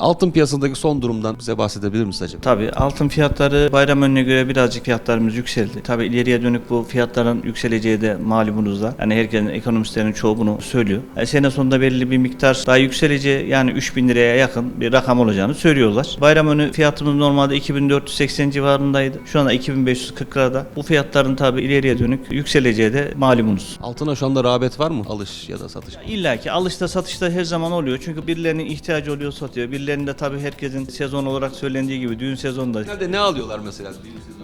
Altın piyasadaki son durumdan bize bahsedebilir misiniz acaba? Tabii altın fiyatları bayram önüne göre birazcık fiyatlarımız yükseldi. Tabii ileriye dönük bu fiyatların yükseleceği de malumunuzda. Yani herkesin ekonomistlerin çoğu bunu söylüyor. E, sene sonunda belirli bir miktar daha yükseleceği yani 3000 liraya yakın bir rakam olacağını söylüyorlar. Bayram önü fiyatımız normalde 2480 civarındaydı. Şu anda 2540 lirada. Bu fiyatların tabii ileriye dönük yükseleceği de malumunuz. Altına şu anda rağbet var mı? Alış ya da satış. İlla ki alışta satışta her zaman oluyor. Çünkü birilerinin ihtiyacı oluyor satıyor. Birilerinin de tabii herkesin sezon olarak söylendiği gibi düğün sezonunda. Nerede ne alıyorlar mesela?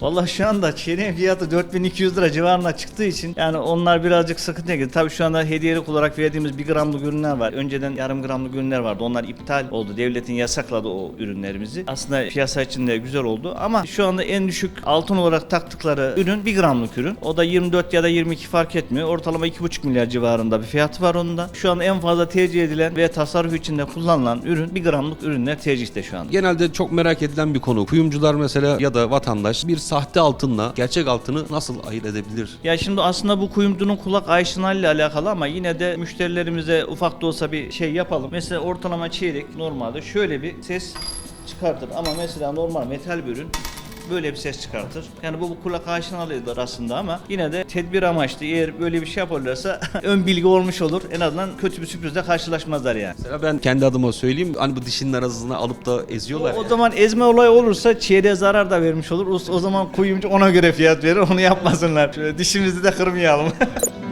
Vallahi şu anda çeyreğin fiyatı 4200 lira civarına çıktığı için yani onlar birazcık sıkıntıya girdi. Tabii şu anda hediyelik olarak verdiğimiz 1 gramlık ürünler var. Önceden yarım gramlık ürünler vardı. Onlar iptal oldu. Devletin yasakladı o ürünlerimizi. Aslında piyasa içinde güzel oldu ama şu anda en düşük altın olarak taktıkları ürün 1 gramlık ürün. O da 24 ya da 22 fark etmiyor. Ortalama 2,5 milyar civarında bir fiyatı var onun da. Şu an en fazla tercih edilen ve tasarruf içinde kullanılan ürün 1 gramlık ürünler tercihte şu anda. Genelde çok merak edilen bir konu. Kuyumcular mesela ya da vatandaş bir sahte altınla gerçek altını nasıl ayırt edebilir? Ya şimdi aslında bu kuyumcunun kulak aşinalığıyla alakalı ama yine de müşterilerimize ufak da olsa bir şey yapalım. Mesela ortalama çeyrek normalde şöyle bir ses çıkartır ama mesela normal metal bir ürün böyle bir ses çıkartır. Yani bu, bu kulak aşinalığıdır aslında ama yine de tedbir amaçlı eğer böyle bir şey yaparlarsa ön bilgi olmuş olur. En azından kötü bir sürprizle karşılaşmazlar yani. Mesela ben kendi adıma söyleyeyim. Hani bu dişinin arasına alıp da eziyorlar. O, o ya. zaman ezme olayı olursa çeyreğe zarar da vermiş olur. O, o zaman kuyumcu ona göre fiyat verir. Onu yapmasınlar. Şöyle dişimizi de kırmayalım.